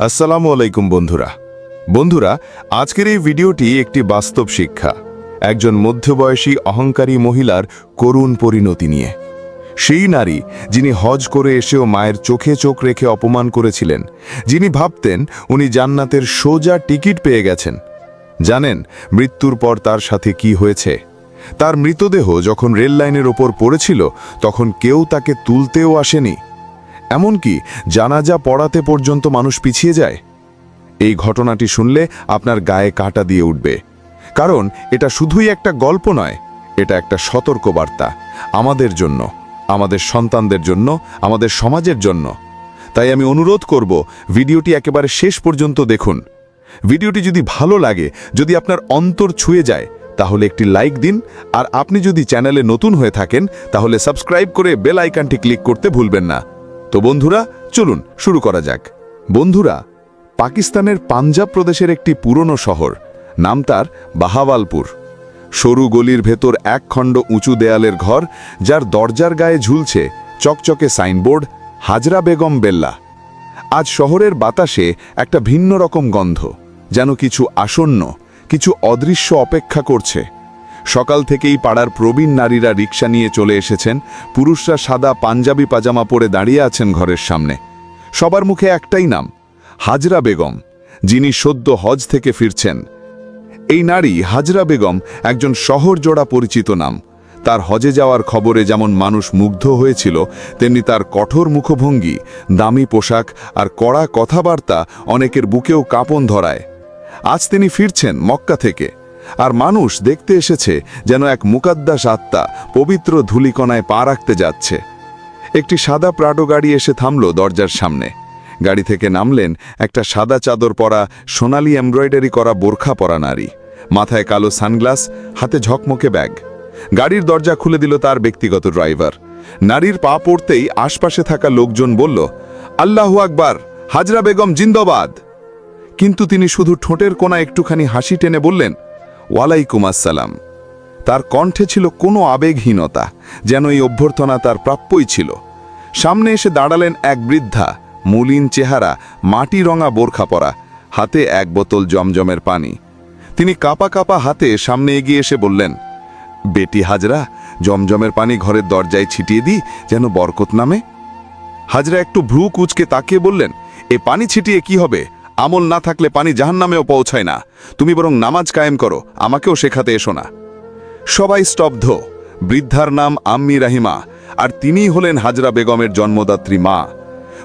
আসসালামু আলাইকুম বন্ধুরা। বন্ধুরা, আজকের এই ভিডিওটি একটি বাস্তব শিক্ষা। একজন মধ্যবয়সী অহংকারী মহিলার করুণ পরিণতি নিয়ে। সেই নারী যিনি হজ করে এসেও মায়ের চোখে চোখ রেখে অপমান করেছিলেন, যিনি ভাবতেন উনি জান্নাতের সোজা টিকিট পেয়ে গেছেন। জানেন মৃত্যুর পর তার সাথে কি হয়েছে? তার মৃতদেহ যখন রেল লাইনের ওপর পড়েছিল, তখন কেউ তাকে তুলতেও আসেনি। এমনকি জানাজা পড়াতে পর্যন্ত মানুষ পিছিয়ে যায়। এই ঘটনাটি শুনলে আপনার গায়ে কাটা দিয়ে উঠবে। কারণ এটা শুধুই একটা গল্প নয়, এটা একটা সতর্ক বার্তা আমাদের জন্য, আমাদের সন্তানদের জন্য, আমাদের সমাজের জন্য। তাই আমি অনুরোধ করব, ভিডিওটি একেবারে শেষ পর্যন্ত দেখুন। ভিডিওটি যদি ভালো লাগে, যদি আপনার অন্তর ছুঁয়ে যায়, তাহলে একটি লাইক দিন, আর আপনি যদি চ্যানেলে নতুন হয়ে থাকেন, তাহলে সাবস্ক্রাইব করে বেল আইকনটি ক্লিক করতে ভুলবেন না। তো বন্ধুরা, চলুন শুরু করা যাক। বন্ধুরা, পাকিস্তানের পাঞ্জাব প্রদেশের একটি পুরনো শহর, নাম তার বাহাওয়ালপুর। সরু গলির ভেতর এক খণ্ড উঁচু দেয়ালের ঘর, যার দরজার গায়ে ঝুলছে চকচকে সাইনবোর্ড, হাজরা বেগম বেল্লা। আজ শহরের বাতাসে একটা ভিন্ন রকম গন্ধ, যেন কিছু আসন্ন, কিছু অদৃশ্য অপেক্ষা করছে। সকাল থেকেই পাড়ার প্রবীণ নারীরা রিক্সা নিয়ে চলে এসেছেন। পুরুষরা সাদা পাঞ্জাবি পাজামা পরে দাঁড়িয়ে আছেন ঘরের সামনে। সবার মুখে একটাই নাম, হাজরা বেগম, যিনি সদ্য হজ থেকে ফিরছেন। এই নারী, হাজরা বেগম, একজন শহর জোড়া পরিচিত নাম। তার হজে যাওয়ার খবরে যেমন মানুষ মুগ্ধ হয়েছিল, তেমনি তার কঠোর মুখভঙ্গি, দামি পোশাক আর কড়া কথাবার্তা অনেকের বুকেও কাঁপন ধরায়। আজ তিনি ফিরছেন মক্কা থেকে। আর মানুষ দেখতে এসেছে যেন এক মুকাদ্দাস আত্মা পবিত্র ধুলিকণায় পা রাখতে যাচ্ছে। একটি সাদা প্রাডো গাড়ি এসে থামল দরজার সামনে। গাড়ি থেকে নামলেন একটা সাদা চাদর পরা সোনালি এমব্রয়ডারি করা বোরখা পরা নারী। মাথায় কালো সানগ্লাস, হাতে ঝকমকে ব্যাগ। গাড়ির দরজা খুলে দিল তার ব্যক্তিগত ড্রাইভার। নারীর পা পড়তেই আশপাশে থাকা লোকজন বলল, আল্লাহু আকবার, হাজরা বেগম জিন্দাবাদ! কিন্তু তিনি শুধু ঠোঁটের কোনা একটুখানি হাসি টেনে বললেন ওয়ালাইকুম আসসালাম। তার কণ্ঠে ছিল কোনো আবেগহীনতা, যেন এই অভ্যর্থনা তার প্রাপ্যই ছিল। সামনে এসে দাঁড়ালেন এক বৃদ্ধা, মলিন চেহারা, মাটি রঙা বোরখা পরা হাতে এক বোতল জমজমের পানি। তিনি কাপা কাপা হাতে সামনে এগিয়ে এসে বললেন, বেটি হাজরা, জমজমের পানি ঘরের দরজায় ছিটিয়ে দিই, যেন বরকত নামে? হাজরা একটু ভ্রু কুচকে তাকিয়ে বললেন, এ পানি ছিটিয়ে কি হবে? আমল না থাকলে পানি জাহান্নামেও পৌঁছায় না। তুমি বরং নামাজ কায়েম করো, আমাকেও শেখাতে এসো না। সবাই স্তব্ধ। বৃদ্ধার নাম আম্মি রাহিমা, আর তিনিই হলেন হাজরা বেগমের জন্মদাত্রী মা।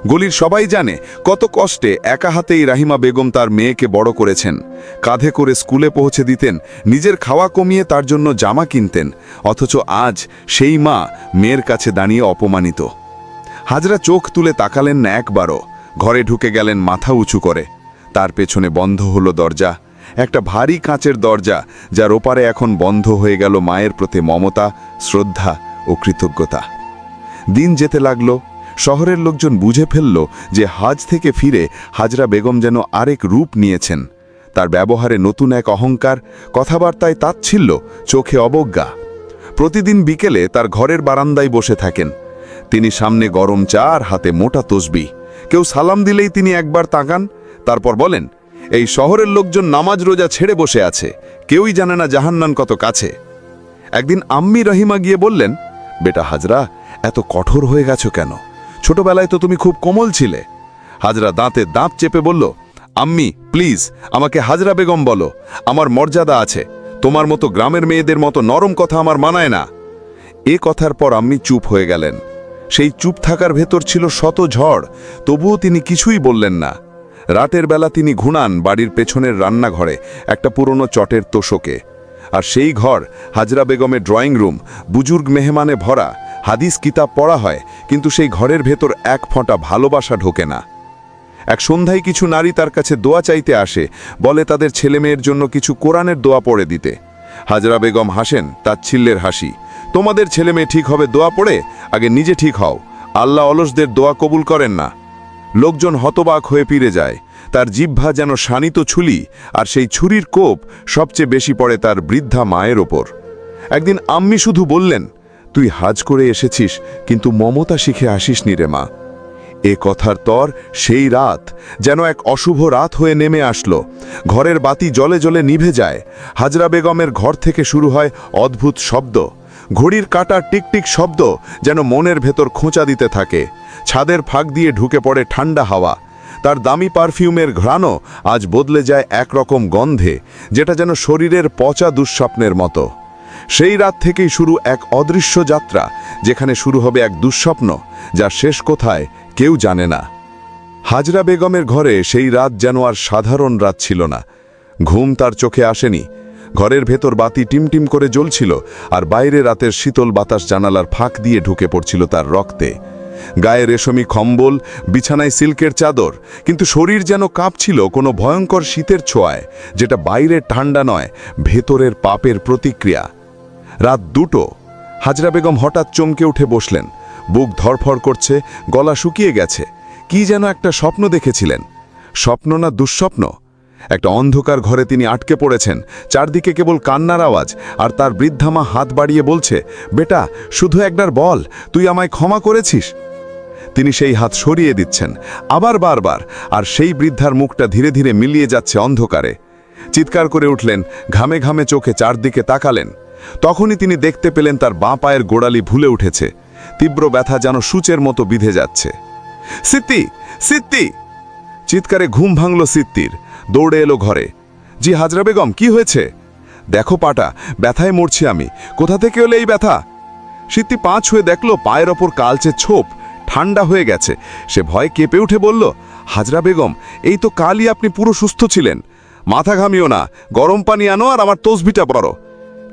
গলির সবাই জানে কত কষ্টে একা হাতেই রাহিমা বেগম তার মেয়েকে বড় করেছেন। কাঁধে করে স্কুলে পৌঁছে দিতেন, নিজের খাওয়া কমিয়ে তার জন্য জামা কিনতেন, অথচ আজ সেই মা মেয়ের কাছে দাঁড়িয়ে অপমানিত। হাজরা চোখ তুলে তাকালেন না একবারও, ঘরে ঢুকে গেলেন মাথা উঁচু করে। তার পেছনে বন্ধ হলো দরজা, একটা ভারী কাঁচের দরজা যার ওপারে এখন বন্ধ হয়ে গেল মায়ের প্রতি মমতা, শ্রদ্ধা ও কৃতজ্ঞতা। দিন যেতে লাগল, শহরের লোকজন বুঝে ফেলল যে হাজ থেকে ফিরে হাজরা বেগম যেন আরেক রূপ নিয়েছেন। তার ব্যবহারে নতুন এক অহংকার, কথাবার্তায় তাচ্ছিল্য, চোখে অবজ্ঞা। প্রতিদিন বিকেলে তার ঘরের বারান্দায় বসে থাকেন। তিনি সামনে গরম চা আর হাতে মোটা তসবি। কেউ সালাম দিলেই তিনি একবার তাকান তারপর বলেন, এই শহরের লোকজন নামাজ রোজা ছেড়ে বসে আছে, কেউই জানে না জাহান্নান কত কাছে। একদিন আম্মি রহিমা গিয়ে বললেন, বেটা হাজরা, এত কঠোর হয়ে গেছো কেন? ছোটবেলায় তো তুমি খুব কোমল ছিলে। হাজরা দাঁতে দাঁত চেপে বলল, আম্মি, প্লিজ, আমাকে হাজরা বেগম বলো, আমার মর্যাদা আছে, তোমার মতো গ্রামের মেয়েদের মতো নরম কথা আমার মানায় না। এ কথার পর আম্মি চুপ হয়ে গেলেন। সেই চুপ থাকার ভেতর ছিল শত ঝড়, তবুও তিনি কিছুই বললেন না। রাতের বেলা তিনি ঘুণান বাড়ির পেছনের রান্নাঘরে, একটা পুরনো চটের তোষকে। আর সেই ঘর, হাজরা বেগমের ড্রয়িং রুম, বুজুর্গ মেহমানে ভরা, হাদিস কিতাব পড়া হয়, কিন্তু সেই ঘরের ভেতর এক ফোঁটা ভালোবাসা ঢোকে না। এক সন্ধ্যায় কিছু নারী তার কাছে দোয়া চাইতে আসে, বলে তাদের ছেলেমেয়ের জন্য কিছু কোরআনের দোয়া পড়ে দিতে। হাজরা বেগম হাসেন তাচ্ছিল্যের হাসি, তোমাদের ছেলেমেয়ে ঠিক হবে দোয়া পড়ে? আগে নিজে ঠিক হও। আল্লাহ অলসদের দোয়া কবুল করেন না। লোকজন হতবাক হয়ে ফিরে যায়। তার জিহ্বা যেন শানিত ছুলি আর সেই ছুরির কোপ সবচেয়ে বেশি পড়ে তার বৃদ্ধা মায়ের ওপর। একদিন আম্মি শুধু বললেন, তুই হাজ করে এসেছিস, কিন্তু মমতা শিখে আসিস নি রে মা। এ কথার তর সেই রাত যেন এক অশুভ রাত হয়ে নেমে আসলো। ঘরের বাতি জলে জলে নিভে যায়। হাজরা বেগমের ঘর থেকে শুরু হয় অদ্ভুত শব্দ। ঘড়ির কাটার টিকটিক শব্দ যেন মনের ভেতর খোঁচা দিতে থাকে। ছাদের ফাঁক দিয়ে ঢুকে পড়ে ঠান্ডা হাওয়া। তার দামি পারফিউমের ঘ্রাণও আজ বদলে যায় একরকম গন্ধে, যেটা যেন শরীরের পচা দুঃস্বপ্নের মতো। সেই রাত থেকেই শুরু এক অদৃশ্য যাত্রা, যেখানে শুরু হবে এক দুঃস্বপ্ন, যা শেষ কোথায় কেউ জানে না। হাজরা বেগমের ঘরে সেই রাত যেন আর সাধারণ রাত ছিল না। ঘুম তার চোখে আসেনি। ঘরের ভেতর বাতি টিমটিম করে জ্বলছিল আর বাইরে রাতের শীতল বাতাস জানালার ফাঁক দিয়ে ঢুকে পড়ছিল তার রক্তে। গায়ে রেশমি খম্বল, বিছানায় সিল্কের চাদর। কিন্তু শরীর যেন কাঁপছিল কোনো ভয়ঙ্কর শীতের ছোঁয়ায়, যেটা বাইরের ঠান্ডা নয়, ভেতরের পাপের প্রতিক্রিয়া। রাত দুটো, হাজরা বেগম হঠাৎ চমকে উঠে বসলেন। বুক ধরফড় করছে, গলা শুকিয়ে গেছে। কি যেন একটা স্বপ্ন দেখেছিলেন। স্বপ্ন না দুঃস্বপ্ন? একটা অন্ধকার ঘরে তিনি আটকে পড়েছেন। চারদিকে কেবল কান্নার আওয়াজ, আর তার বৃদ্ধামা হাত বাড়িয়ে বলছে, বেটা, শুধু একবার বল, তুই আমায় ক্ষমা করেছিস? তিনি সেই হাত সরিয়ে দিচ্ছেন, আবার বারবার, আর সেই বৃদ্ধার মুখটা ধীরে ধীরে মিলিয়ে যাচ্ছে অন্ধকারে। চিৎকার করে উঠলেন, ঘামে ঘামে চোখে চারদিকে তাকালেন। তখনই তিনি দেখতে পেলেন তার বাঁ পায়ের গোড়ালি ভুলে উঠেছে, তীব্র ব্যথা যেন সূচের মতো বিধে যাচ্ছে। সিত্তি সিত্তি চিৎকারে ঘুম ভাঙল সিত্তির দৌড়ে এলো ঘরে। জি হাজরা বেগম, কি হয়েছে? দেখো পাটা, ব্যথায় মরছি আমি, কোথা থেকে এলো এই ব্যথা? সিত্তি পাঁচ হয়ে দেখল পায়ের ওপর কালচে ছোপ ঠান্ডা হয়ে গেছে। সে ভয় কেঁপে উঠে বলল, হাজরা বেগম, এই তো কালই আপনি পুরো সুস্থ ছিলেন। মাথা ঘামিও না, গরম পানি আনো আর আমার তসবিটা পড়ো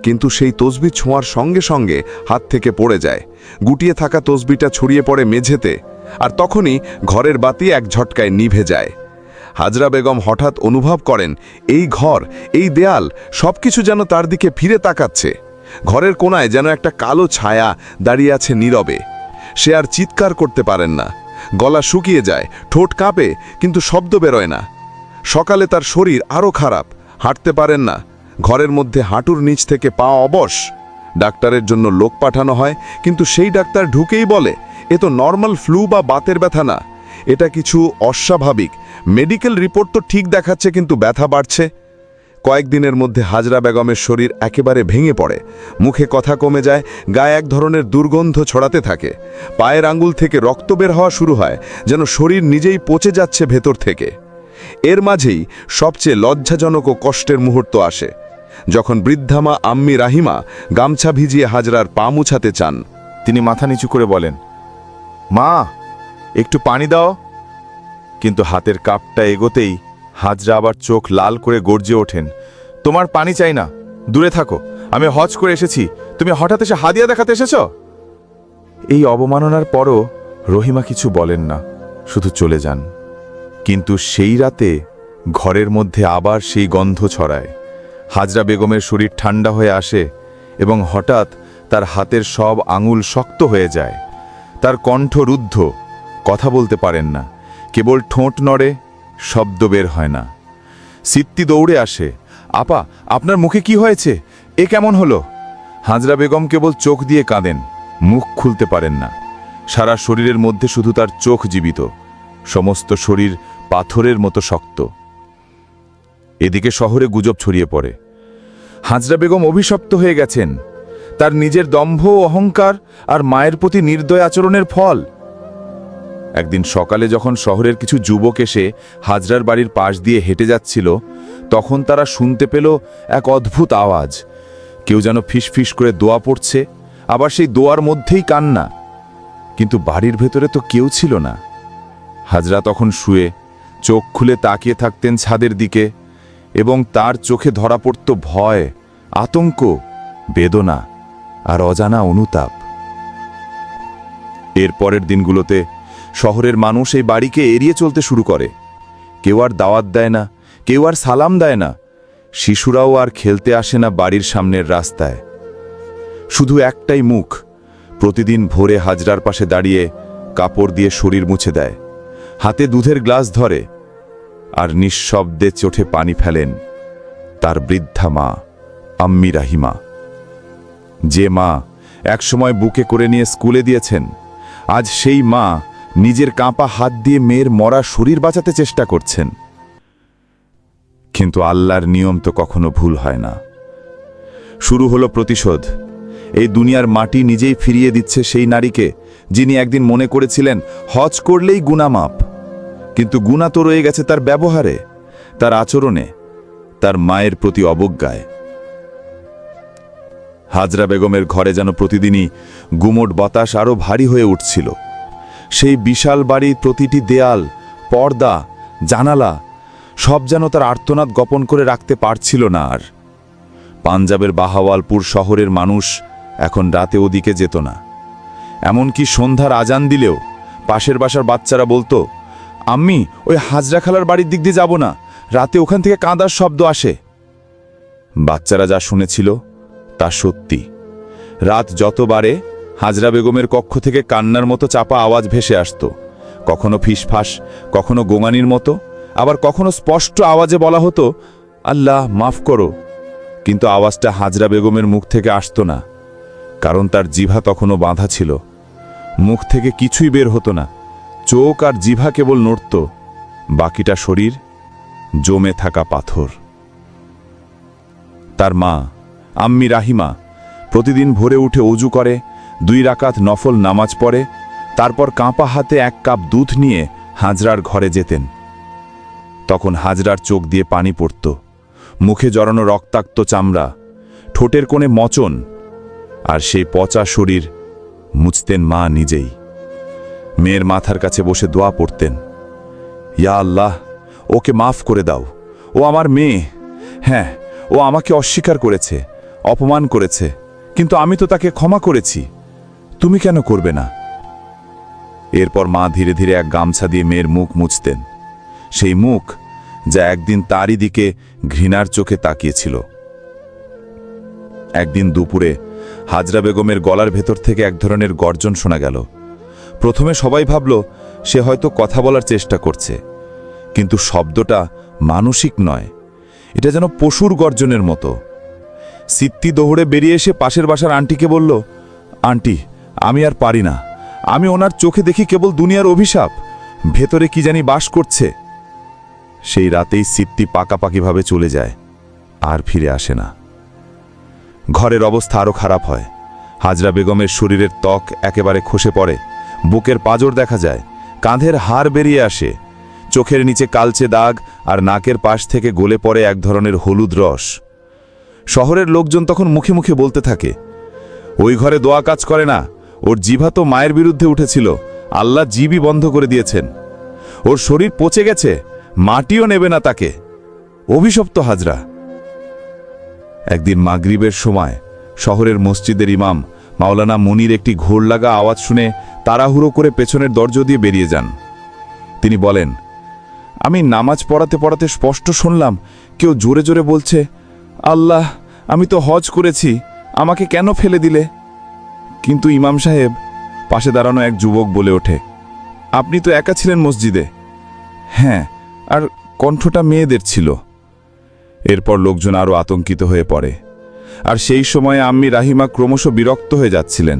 কিন্তু সেই তসবি ছোঁয়ার সঙ্গে সঙ্গে হাত থেকে পড়ে যায়। গুটিয়ে থাকা তসবিটা ছড়িয়ে পড়ে মেঝেতে, আর তখনই ঘরের বাতি এক ঝটকায় নিভে যায়। হাজরা বেগম হঠাৎ অনুভব করেন, এই ঘর, এই দেয়াল সবকিছু যেন তার দিকে ফিরে তাকাচ্ছে। ঘরের কোনায় যেন একটা কালো ছায়া দাঁড়িয়ে আছে নীরবে। সে আর চিৎকার করতে পারেন না। গলা শুকিয়ে যায়, ঠোঁট কাঁপে, কিন্তু শব্দ বেরোয় না। সকালে তার শরীর আরও খারাপ, হাঁটতে পারেন না। ঘরের মধ্যে হাঁটুর নিচ থেকে পা অবশ। ডাক্তারের জন্য লোক পাঠানো হয়, কিন্তু সেই ডাক্তার ঢুকেই বলে, এ তো নর্মাল ফ্লু বা বাতের ব্যথা না। এটা কিছু অস্বাভাবিক। মেডিকেল রিপোর্ট তো ঠিক দেখাচ্ছে, কিন্তু ব্যথা বাড়ছে। কয়েকদিনের মধ্যে হাজরা বেগমের শরীর একেবারে ভেঙে পড়ে। মুখে কথা কমে যায়, গায়ে এক ধরনের দুর্গন্ধ ছড়াতে থাকে। পায়ের আঙ্গুল থেকে রক্ত বের হওয়া শুরু হয়, যেন শরীর নিজেই পচে যাচ্ছে ভেতর থেকে। এর মাঝেই সবচেয়ে লজ্জাজনক ও কষ্টের মুহূর্ত আসে। যখন বৃদ্ধামা আম্মি রাহিমা গামছা ভিজিয়ে হাজরার পা মুছাতে চান, তিনি মাথা নিচু করে বলেন, মা, একটু পানি দাও। কিন্তু হাতের কাপটা এগোতেই হাজরা আবার চোখ লাল করে গর্জে ওঠেন, তোমার পানি চাই না, দূরে থাকো, আমি হজ করে এসেছি, তুমি হঠাৎ এসে হাদিয়া দেখাতে এসেছ? এই অবমাননার পরও রহিমা কিছু বলেন না, শুধু চলে যান। কিন্তু সেই রাতে ঘরের মধ্যে আবার সেই গন্ধ ছড়ায়। হাজরা বেগমের শরীর ঠান্ডা হয়ে আসে এবং হঠাৎ তার হাতের সব আঙুল শক্ত হয়ে যায়। তার কণ্ঠ রুদ্ধ, কথা বলতে পারেন না, কেবল ঠোঁট নড়ে শব্দ বের হয় না। সিত্তি দৌড়ে আসে। আপা, আপনার মুখে কি হয়েছে? এ কেমন হলো? হাজরা বেগম কেবল চোখ দিয়ে কাঁদেন, মুখ খুলতে পারেন না। সারা শরীরের মধ্যে শুধু তার চোখ জীবিত। সমস্ত শরীর পাথরের মতো শক্ত। এদিকে শহরে গুজব ছড়িয়ে পড়ে। হাজরা বেগম অভিশপ্ত হয়ে গেছেন। তার নিজের দম্ভ অহংকার আর মায়ের প্রতি নির্দয় আচরণের ফল। একদিন সকালে যখন শহরের কিছু যুবক এসে হাজরার বাড়ির পাশ দিয়ে হেঁটে যাচ্ছিল, তখন তারা শুনতে পেল এক অদ্ভুত আওয়াজ। কেউ যেন ফিসফিস করে দোয়া পড়ছে, আবার সেই দোয়ার মধ্যেই কান্না। কিন্তু বাড়ির ভেতরে তো কেউ ছিল না। হাজরা তখন শুয়ে চোখ খুলে তাকিয়ে থাকতেন ছাদের দিকে, এবং তার চোখে ধরা পড়ত ভয়, আতঙ্ক, বেদনা আর অজানা অনুতাপ। এর পরের দিনগুলোতে শহরের মানুষ এই বাড়িকে এড়িয়ে চলতে শুরু করে। কেউ আর দাওয়াত দেয় না, কেউ আর সালাম দেয় না। শিশুরাও আর খেলতে আসে না বাড়ির সামনের রাস্তায়। শুধু একটাই মুখ, প্রতিদিন ভোরে হাজরার পাশে দাঁড়িয়ে কাপড় দিয়ে শরীর মুছে দেয়। হাতে দুধের গ্লাস ধরে আর নিঃশব্দে চোখে পানি ফেলেন তার বৃদ্ধা মা, আম্মি রাহিমা। যে মা একসময় বুকে করে নিয়ে স্কুলে দিয়েছেন, আজ সেই মা নিজের কাঁপা হাত দিয়ে মেয়ের মরা শরীর বাঁচাতে চেষ্টা করছেন। কিন্তু আল্লাহর নিয়ম তো কখনো ভুল হয় না। শুরু হলো প্রতিশোধ। এই দুনিয়ার মাটি নিজেই ফিরিয়ে দিচ্ছে সেই নারীকে, যিনি একদিন মনে করেছিলেন, হজ করলেই গুনামাপ কিন্তু গুণা তো রয়ে গেছে তার ব্যবহারে, তার আচরণে, তার মায়ের প্রতি অবজ্ঞায়। হাজরা বেগমের ঘরে যেন প্রতিদিনই গুমোট বাতাস আরও ভারী হয়ে উঠছিল। সেই বিশাল বাড়ির প্রতিটি দেয়াল, পর্দা, জানালা সব যেন তার আর্তনাদ গোপন করে রাখতে পারছিল না আর। পাঞ্জাবের বাহাওয়ালপুর শহরের মানুষ এখন রাতে ওদিকে যেত না। এমনকি সন্ধ্যার আজান দিলেও পাশের বাসার বাচ্চারা বলতো আমি ওই হাজরা খালার বাড়ির দিক দিয়ে যাব না, রাতে ওখান থেকে কাঁদার শব্দ আসে। বাচ্চারা যা শুনেছিল তা সত্যি। রাত যত বাড়ে হাজরা বেগমের কক্ষ থেকে কান্নার মতো চাপা আওয়াজ ভেসে আসত। কখনো ফিসফাস, কখনো গোঙানির মতো, আবার কখনো স্পষ্ট আওয়াজে বলা হতো, আল্লাহ, মাফ করো। কিন্তু আওয়াজটা হাজরা বেগমের মুখ থেকে আসতো না, কারণ তার জিভা তখনও বাঁধা ছিল। মুখ থেকে কিছুই বের হতো না, চোখ আর জিভা কেবল নড়ত, বাকিটা শরীর জমে থাকা পাথর। তার মা, আম্মি রাহিমা, প্রতিদিন ভোরে উঠে অজু করে দুই রাকাত নফল নামাজ পড়ে, তারপর কাঁপা হাতে এক কাপ দুধ নিয়ে হাজরার ঘরে যেতেন। তখন হাজরার চোখ দিয়ে পানি পড়ত, মুখে জড়ানো রক্তাক্ত চামড়া, ঠোঁটের কোণে মচন, আর সেই পচা শরীর মুছতেন মা নিজেই। মেয়ের মাথার কাছে বসে দোয়া পড়তেন, ইয়া আল্লাহ, ওকে মাফ করে দাও, ও আমার মেয়ে। হ্যাঁ ও আমাকে অস্বীকার করেছে, অপমান করেছে, কিন্তু আমি তো তাকে ক্ষমা করেছি। তুমি কেন করবে না? এরপর মা ধীরে ধীরে এক গামছা দিয়ে মেয়ের মুখ মুছতেন। সেই মুখ যা একদিন তারই দিকে ঘৃণার চোখে তাকিয়েছিল। একদিন দুপুরে হাজরা বেগমের গলার ভেতর থেকে এক ধরনের গর্জন শোনা গেল। প্রথমে সবাই ভাবল, সে হয়তো কথা বলার চেষ্টা করছে। কিন্তু শব্দটা মানসিক নয়, এটা যেন পশুর গর্জনের মতো। সিত্তি দৌড়ে বেরিয়ে এসে পাশের বাসার আন্টিকে বলল, আন্টি আমি আর পারি না। আমি ওনার চোখে দেখি কেবল দুনিয়ার অভিশাপ। ভেতরে কি জানি বাস করছে। সেই রাতেই সিত্তি পাকাপাকিভাবে চলে যায়, আর ফিরে আসে না। ঘরের অবস্থা আরও খারাপ হয়। হাজরা বেগমের শরীরের ত্বক একেবারে খসে পড়ে। বুকের পাজর দেখা যায়। কাঁধের হাড় বেরিয়ে আসে। চোখের নিচে কালচে দাগ আর নাকের পাশ থেকে গলে পড়ে এক ধরনের হলুদ রস। শহরের লোকজন তখন মুখে মুখে বলতে থাকে, ওই ঘরে দোয়া কাজ করে না। ওর জিভা তো মায়ের বিরুদ্ধে উঠেছিল, আল্লাহ জিবই বন্ধ করে দিয়েছেন। ওর শরীর পচে গেছে, মাটিও নেবে না তাকে। অভিশপ্ত হাজরা। একদিন মাগরিবের সময় শহরের মসজিদের ইমাম মাওলানা মুনির একটি ঘোর লাগা আওয়াজ শুনে তাড়াহুড়ো করে পেছনের দরজা দিয়ে বেরিয়ে যান। তিনি বলেন, আমি নামাজ পড়াতে পড়াতে স্পষ্ট শুনলাম, কেউ জোরে জোরে বলছে, আল্লাহ, আমি তো হজ করেছি, আমাকে কেন ফেলে দিলে কিন্তু ইমাম সাহেব পাশে দাঁড়ানো এক যুবক বলে ওঠে, আপনি তো একা ছিলেন মসজিদে? হ্যাঁ আর কণ্ঠটা মেয়েদের ছিল। এরপর লোকজন আরও আতঙ্কিত হয়ে পড়ে। আর সেই সময়ে আম্মি রাহিমা ক্রমশ বিরক্ত হয়ে যাচ্ছিলেন।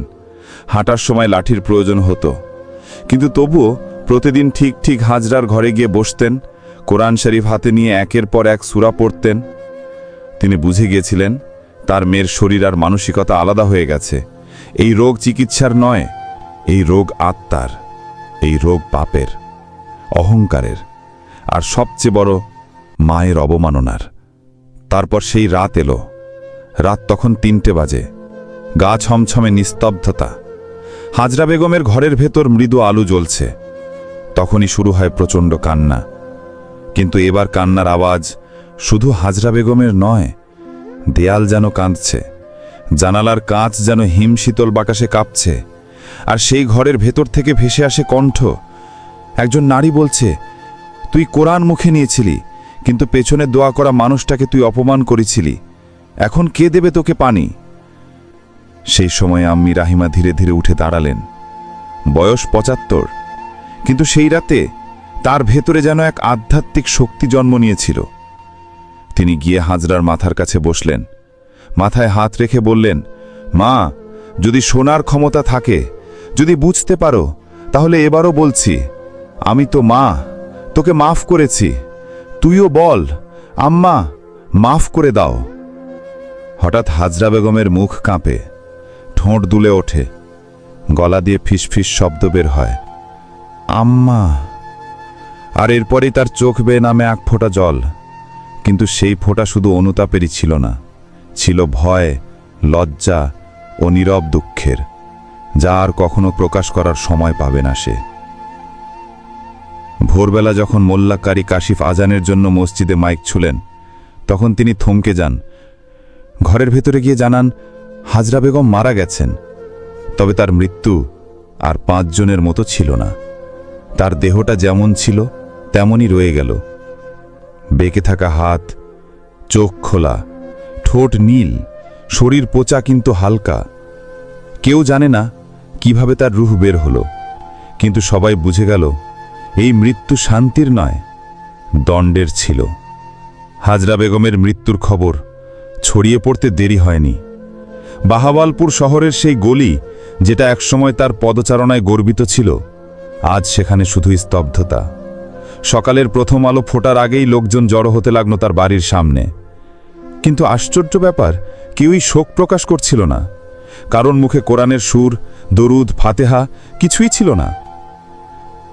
হাঁটার সময় লাঠির প্রয়োজন হতো। কিন্তু তবুও প্রতিদিন ঠিক ঠিক হাজরার ঘরে গিয়ে বসতেন, কোরআন শরীফ হাতে নিয়ে একের পর এক সুরা পড়তেন। তিনি বুঝে গিয়েছিলেন, তার মেয়ের শরীর আর মানসিকতা আলাদা হয়ে গেছে। এই রোগ চিকিৎসার নয়, এই রোগ আত্মার, এই রোগ পাপের, অহংকারের, আর সবচেয়ে বড় মায়ের অবমাননার। তারপর সেই রাত এলো। রাত তখন তিনটে বাজে। গা ছমছমে নিস্তব্ধতা। হাজরা বেগমের ঘরের ভেতর মৃদু আলু জ্বলছে। তখনই শুরু হয় প্রচণ্ড কান্না। কিন্তু এবার কান্নার আওয়াজ শুধু হাজরা বেগমের নয়, দেয়াল যেন কাঁদছে। জানালার কাঁচ যেন হিম শীতল বাতাসে কাঁপছে, আর সেই ঘরের ভেতর থেকে ভেসে আসে কণ্ঠ। একজন নারী বলছে, তুই কোরআন মুখে নিয়েছিলি, কিন্তু পেছনে দোয়া করা মানুষটাকে তুই অপমান করেছিলি। এখন কে দেবে তোকে পানি? সেই সময়ে আম্মি রাহিমা ধীরে ধীরে উঠে দাঁড়ালেন। বয়স পঁচাত্তর, কিন্তু সেই রাতে তার ভেতরে যেন এক আধ্যাত্মিক শক্তি জন্ম নিয়েছিল। তিনি গিয়ে হাজরার মাথার কাছে বসলেন। মাথায় হাত রেখে বললেন, মা, যদি শোনার ক্ষমতা থাকে, যদি বুঝতে পারো, তাহলে এবারও বলছি, আমি তো মা, তোকে মাফ করেছি, তুইও বল, আম্মা, মাফ করে দাও। হঠাৎ হাজরা বেগমের মুখ কাঁপে, ঠোঁট দুলে ওঠে, গলা দিয়ে ফিসফিস শব্দ বের হয়, আম্মা। আর এরপরেই তার চোখ বেয়ে নামে এক ফোঁটা জল, কিন্তু সেই ফোঁটা শুধু অনুতাপেরই ছিল না। ছিল ভয়, লজ্জা ও নীরব দুঃখের, যা আর কখনো প্রকাশ করার সময় পাবে না সে। ভোরবেলা যখন মোল্লাকারী কাশিফ আজানের জন্য মসজিদে মাইক ছুলেন, তখন তিনি থমকে যান। ঘরের ভেতরে গিয়ে জানান, হাজরা বেগম মারা গেছেন, তবে তার মৃত্যু আর পাঁচজনের মতো ছিল না। তার দেহটা যেমন ছিল, তেমনই রয়ে গেল। বেঁকে থাকা হাত, চোখ খোলা ঠোঁট নীল, শরীর পোচা কিন্তু হালকা। কেউ জানে না কীভাবে তার রুহ বের হলো। কিন্তু সবাই বুঝে গেল, এই মৃত্যু শান্তির নয়, দণ্ডের ছিল। হাজরা বেগমের মৃত্যুর খবর ছড়িয়ে পড়তে দেরি হয়নি। বাহাওয়ালপুর শহরের সেই গলি যেটা একসময় তার পদচারণায় গর্বিত ছিল, আজ সেখানে শুধুই স্তব্ধতা। সকালের প্রথম আলো ফোটার আগেই লোকজন জড়ো হতে লাগল তার বাড়ির সামনে। কিন্তু আশ্চর্য ব্যাপার, কেউই শোক প্রকাশ করছিল না। কারণ মুখে কোরআনের সুর, দরুদ, ফাতেহা কিছুই ছিল না।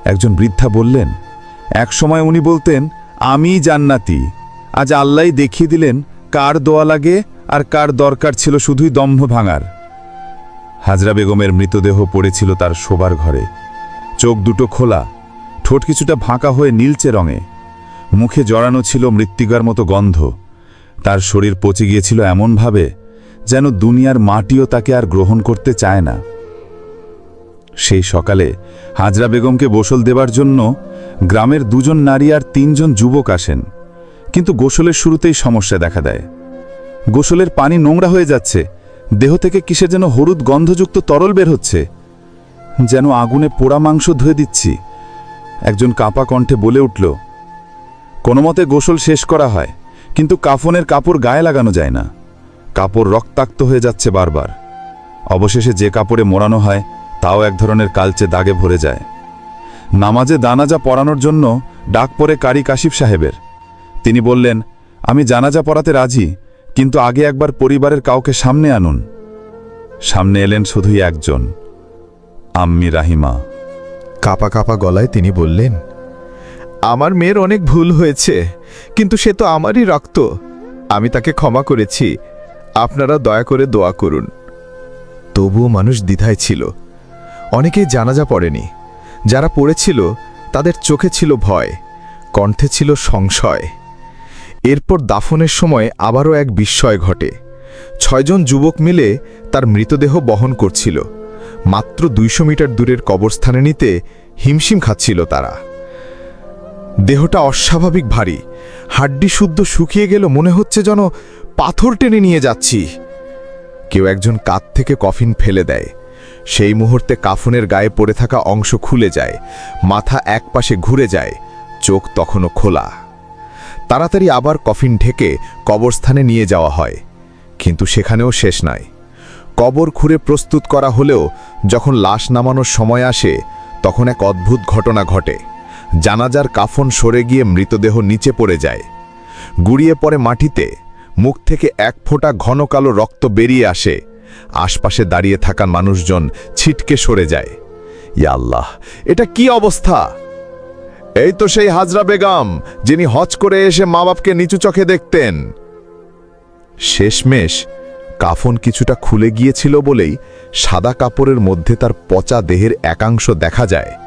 একজন বৃদ্ধা বললেন, এক সময় উনি বলতেন, আমি জান্নাতি। আজ আল্লাহ দেখিয়ে দিলেন কার দোয়া লাগে আর কার দরকার ছিল শুধুই দম্ভ ভাঙার। হাজরা বেগমের মৃতদেহ পড়েছিল তার শোবার ঘরে। চোখ দুটো খোলা, ঠোঁট কিছুটা ফাঁকা হয়ে নীলচে রঙে। মুখে জড়ানো ছিল মৃত্তিকার মতো গন্ধ। তার শরীর পচে গিয়েছিল এমনভাবে যেন দুনিয়ার মাটিও তাকে আর গ্রহণ করতে চায় না। সেই সকালে হাজরা বেগমকে গোসল দেবার জন্য গ্রামের দুজন নারী আর তিনজন যুবক আসেন, কিন্তু গোসলের শুরুতেই সমস্যা দেখা দেয়। গোসলের পানি নোংরা হয়ে যাচ্ছে, দেহ থেকে কিসের যেন হলুদ গন্ধযুক্ত তরল বের হচ্ছে, যেন আগুনে পোড়া মাংস ধুয়ে দিচ্ছি। একজন কাপা কণ্ঠে বলে উঠল, কোনো মতে গোসল শেষ করা হয়। কিন্তু কাফনের কাপড় গায়ে লাগানো যায় না। কাপড় রক্তাক্ত হয়ে যাচ্ছে বারবার। অবশেষে যে কাপড়ে মোড়ানো হয়, তাও এক ধরনের কালচে দাগে ভরে যায়। নামাজে দানাজা পড়ানোর জন্য ডাক পরে কারি কাশিফ সাহেবের। তিনি বললেন, আমি জানাজা পড়াতে রাজি, কিন্তু আগে একবার পরিবারের কাউকে সামনে আনুন। সামনে এলেন শুধুই একজন, আম্মি রাহিমা। কাপা কাপা গলায় তিনি বললেন, আমার মেয়ের অনেক ভুল হয়েছে। কিন্তু সে তো আমারই রক্ত। আমি তাকে ক্ষমা করেছি। আপনারা দয়া করে দোয়া করুন। তবুও মানুষ দ্বিধায় ছিল। অনেকেই জানাজা পড়েনি। যারা পড়েছিল, তাদের চোখে ছিল ভয়, কণ্ঠে ছিল সংশয়। এরপর দাফনের সময় আবারও এক বিস্ময় ঘটে। ছয়জন যুবক মিলে তার মৃতদেহ বহন করছিল। মাত্র দুইশো মিটার দূরের কবরস্থানে নিতে হিমশিম খাচ্ছিল তারা। দেহটা অস্বাভাবিক ভারী। হাড্ডি শুদ্ধ শুকিয়ে গেল মনে হচ্ছে যেন পাথর টেনে নিয়ে যাচ্ছি। কেউ একজন কাত থেকে কফিন ফেলে দেয়। সেই মুহূর্তে কাফনের গায়ে পড়ে থাকা অংশ খুলে যায়। মাথা একপাশে ঘুরে যায়। চোখ তখনও খোলা। তাড়াতাড়ি আবার কফিন ঢেকে কবরস্থানে নিয়ে যাওয়া হয়। কিন্তু সেখানেও শেষ নয়। কবর খুঁড়ে প্রস্তুত করা হলেও যখন লাশ নামানোর সময় আসে, তখন এক অদ্ভুত ঘটনা ঘটে। জানাজার কাফন সরে গিয়ে মৃতদেহ নিচে পড়ে যায়। গুড়িয়ে পড়ে মাটিতে, মুখ থেকে এক ফোঁটা ঘন কালো রক্ত বেরিয়ে আসে। আশপাশে দাঁড়িয়ে থাকা মানুষজন ছিটকে সরে যায়। ইয়া আল্লাহ, এটা কি অবস্থা? এই তো সেই হাজরা বেগম, যিনি হজ করে এসে মা বাপকে নিচু চোখে দেখতেন। শেষমেশ কাফন কিছুটা খুলে গিয়েছিল বলেই সাদা কাপড়ের মধ্যে তার পচা দেহের একাংশ দেখা যায়।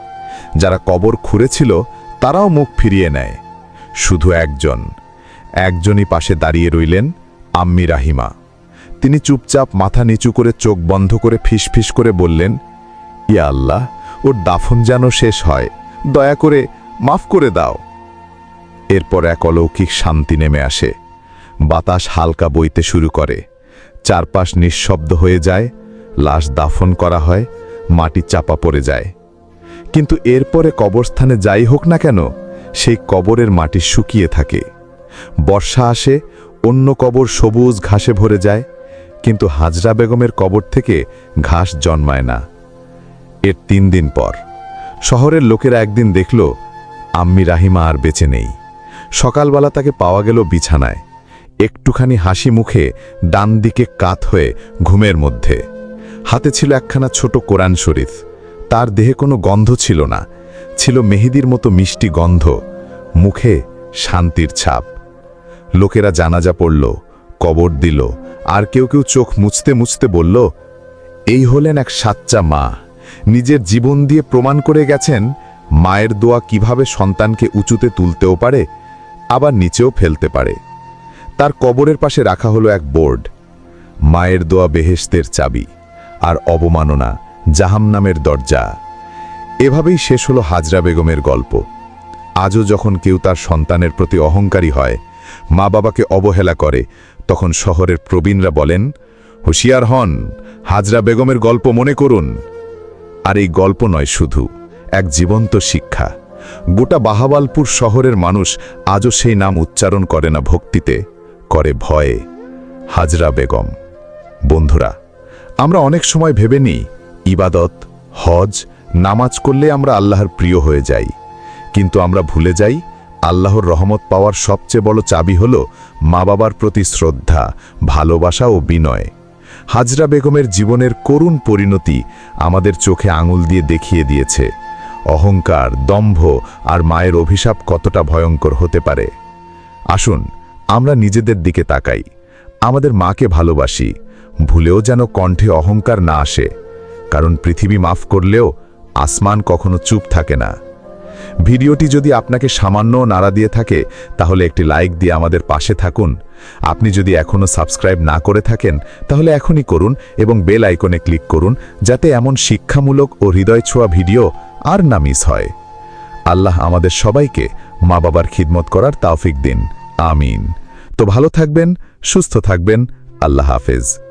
যারা কবর খুঁড়েছিল, তারাও মুখ ফিরিয়ে নেয়। শুধু একজন। একজনই পাশে দাঁড়িয়ে রইলেন, আম্মি রাহিমা। তিনি চুপচাপ মাথা নিচু করে চোখ বন্ধ করে ফিসফিস করে বললেন, ইয়া আল্লাহ, ওর দাফন যেন শেষ হয়। দয়া করে মাফ করে দাও। এরপর এক অলৌকিক শান্তি নেমে আসে। বাতাস হালকা বইতে শুরু করে। চারপাশ নিঃশব্দ হয়ে যায়। লাশ দাফন করা হয়, মাটি চাপা পড়ে যায়। কিন্তু এরপরে কবরস্থানে যাই হোক না কেন, সেই কবরের মাটি শুকিয়ে থাকে। বর্ষা আসে, অন্য কবর সবুজ ঘাসে ভরে যায়, কিন্তু হাজরা বেগমের কবর থেকে ঘাস জন্মায় না। এর তিন দিন পর, শহরের লোকেরা একদিন দেখল, আম্মি রাহিমা আর বেঁচে নেই। সকালবেলা তাকে পাওয়া গেল বিছানায়। একটুখানি হাসি মুখে ডান দিকে কাত হয়ে ঘুমের মধ্যে। হাতে ছিল একখানা ছোট কোরআন শরীফ। তার দেহে কোনো গন্ধ ছিল না, ছিল মেহেদির মতো মিষ্টি গন্ধ, মুখে শান্তির ছাপ। লোকেরা জানাজা পড়ল, কবর দিল, আর কেউ কেউ চোখ মুছতে মুছতে বলল, এই হলেন এক সাচ্চা মা, নিজের জীবন দিয়ে প্রমাণ করে গেছেন, মায়ের দোয়া কীভাবে সন্তানকে উঁচুতে তুলতেও পারে, আবার নিচেও ফেলতে পারে। তার কবরের পাশে রাখা হলো এক বোর্ড, মায়ের দোয়া বেহেশতের চাবি, আর অবমাননা জাহান্নামের দরজা। এভাবেই শেষ হলো হাজরা বেগমের গল্প। আজও যখন কেউ তার সন্তানের প্রতি অহংকারী হয় মা বাবাকে অবহেলা করে, তখন শহরের প্রবীণরা বলেন, হুঁশিয়ার হন, হাজরা বেগমের গল্প মনে করুন। আর এই গল্প নয় শুধু, এক জীবন্ত শিক্ষা। গোটা বাহাবালপুর শহরের মানুষ আজও সেই নাম উচ্চারণ করে না ভক্তিতে, করে ভয়ে। হাজরা বেগম, বন্ধুরা, আমরা অনেক সময় ভেবে নিই ইবাদত, হজ, নামাজ করলে আমরা আল্লাহর প্রিয় হয়ে যাই। কিন্তু আমরা ভুলে যাই, আল্লাহর রহমত পাওয়ার সবচেয়ে বড় চাবি হল মা বাবার প্রতি শ্রদ্ধা, ভালোবাসা ও বিনয়। হাজরা বেগমের জীবনের করুণ পরিণতি আমাদের চোখে আঙুল দিয়ে দেখিয়ে দিয়েছে। অহংকার, দম্ভ আর মায়ের অভিশাপ কতটা ভয়ঙ্কর হতে পারে। আসুন, আমরা নিজেদের দিকে তাকাই। আমাদের মাকে ভালোবাসি। ভুলেও যেন কণ্ঠে অহংকার না আসে। কারণ পৃথিবী মাফ করলেও আসমান কখনো চুপ থাকে না। ভিডিওটি যদি আপনাকে সামান্য নাড়া দিয়ে থাকে, তাহলে একটি লাইক দিয়ে আমাদের পাশে থাকুন। আপনি যদি এখনও সাবস্ক্রাইব না করে থাকেন, তাহলে এখনই করুন এবং বেল আইকনে ক্লিক করুন, যাতে এমন শিক্ষামূলক ও হৃদয় ছোঁয়া ভিডিও আর না মিস হয়। আল্লাহ আমাদের সবাইকে মা বাবার খিদমত করার তাওফিক দিন। আমিন। তো ভালো থাকবেন, সুস্থ থাকবেন। আল্লাহ হাফেজ।